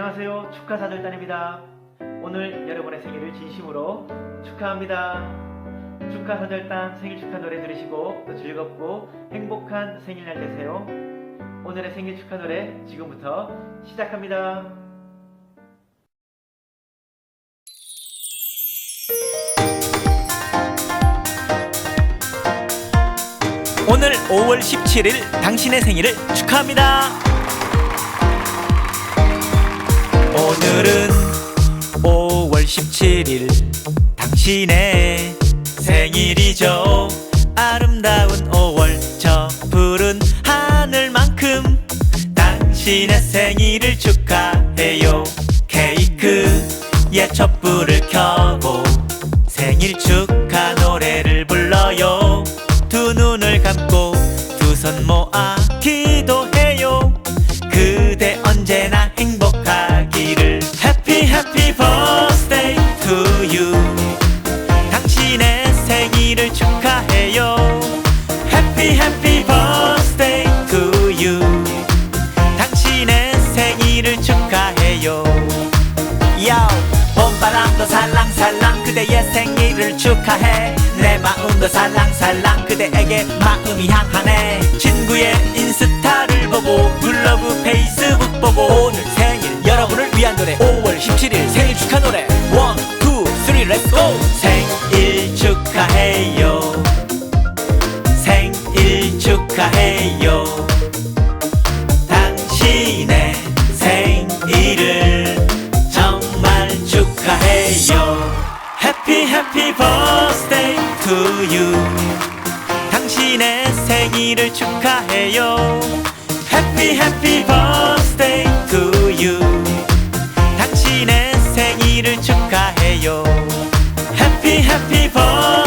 안녕하세요. 축하사절단입니다. 오늘 여러분의 생일을 진심으로 축하합니다. 축하사절단 생일 축하 노래 들으시고 또 즐겁고 행복한 생일날 되세요. 오늘의 생일 축하 노래 지금부터 시작합니다. 오늘 5월 17일 당신의 생일을 축하합니다. 오늘은 5월 17일 당신의 생일이죠. 아름다운 5월 저 푸른 하늘만큼 당신의 생일을 축하해요. 케이크에 촛불을 켜고 생일 축하 노래를 불러요. 두 눈을 감고 두손 모아 봄바람도 살랑살랑 그대의 생일을 축하해. 내 마음도 살랑살랑 그대에게 마음이 향하네. 친구의 인스타를 보고 블로그 페이스북 보고 오늘 생일 여러분을 위한 노래. 5월 17일 생일 축하 노래. 1, 2, 3 렛츠고 생일 축하해요. 생일 축하해요. happy birthday to you 당신의 생일을 축하해요 happy happy birthday to you 당신의 생일을 축하해요 happy happy birthday